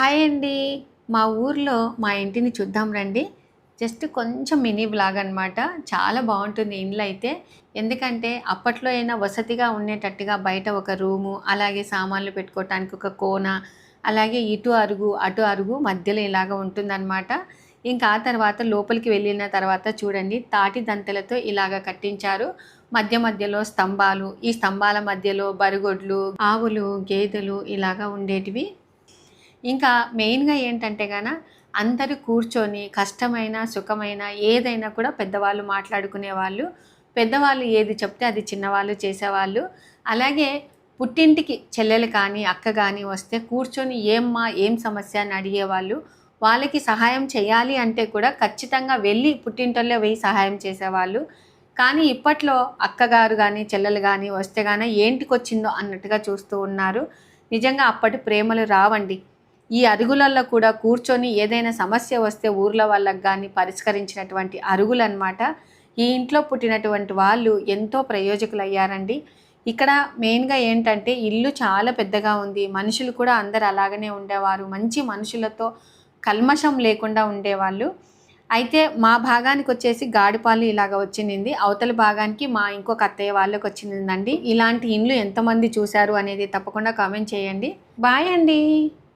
Hi అండి. మా ఊర్లో మా ఇంటిని చూద్దాం రండి. జస్ట్ కొంచెం మినీ బ్లాగ్ అనమాట చాలా బాగుంటుంది ఇండ్లు అయితే. ఎందుకంటే అప్పట్లో అయినా వసతిగా ఉండేటట్టుగా బయట ఒక రూము అలాగే సామాన్లు పెట్టుకోవటానికి ఒక కోన అలాగే ఇటు అరుగు అటు అరుగు మధ్యలో ఇలాగ ఉంటుందన్నమాట. ఇంకా ఆ తర్వాత లోపలికి వెళ్ళిన తర్వాత చూడండి తాటి దంతలతో ఇలాగ కట్టించారు. మధ్య మధ్యలో స్తంభాలు ఈ స్తంభాల మధ్యలో బరుగొడ్లు ఆవులు గేదెలు ఇలాగా ఉండేటివి. ఇంకా మెయిన్గా ఏంటంటే గాన అందరూ కూర్చొని కష్టమైన సుఖమైన ఏదైనా కూడా పెద్దవాళ్ళు మాట్లాడుకునే వాళ్ళు పెద్దవాళ్ళు ఏది చెప్తే అది చిన్నవాళ్ళు చేసేవాళ్ళు. అలాగే పుట్టింటికి చెల్లెలు కానీ అక్క కానీ వస్తే కూర్చొని ఏమ్మా ఏం సమస్య అని అడిగేవాళ్ళు. వాళ్ళకి సహాయం చేయాలి అంటే కూడా ఖచ్చితంగా వెళ్ళి పుట్టింటల్లో పోయి సహాయం చేసేవాళ్ళు. కానీ ఇప్పట్లో అక్కగారు కానీ చెల్లెలు కానీ వస్తే కానీ ఏంటికొచ్చిందో అన్నట్టుగా చూస్తూ ఉన్నారు. నిజంగా అప్పటి ప్రేమలు రావండి. ఈ అరుగులలో కూడా కూర్చొని ఏదైనా సమస్య వస్తే ఊర్ల వాళ్ళకి కానీ పరిష్కరించినటువంటి అరుగులు అనమాట ఈ ఇంట్లో పుట్టినటువంటి వాళ్ళు ఎంతో ప్రయోజకులు అయ్యారండి ఇక్కడ మెయిన్గా ఏంటంటే ఇల్లు చాలా పెద్దగా ఉంది. మనుషులు కూడా అందరు అలాగనే ఉండేవారు. మంచి మనుషులతో కల్మషం లేకుండా ఉండేవాళ్ళు. అయితే మా భాగానికి వచ్చేసి గాడిపాలు ఇలాగ వచ్చింది అవతల భాగానికి మా ఇంకొక అత్తయ్య వాళ్ళకి వచ్చిందండి. ఇలాంటి ఇండ్లు ఎంతమంది చూశారు అనేది తప్పకుండా కామెంట్ చేయండి. బాయ్ అండి.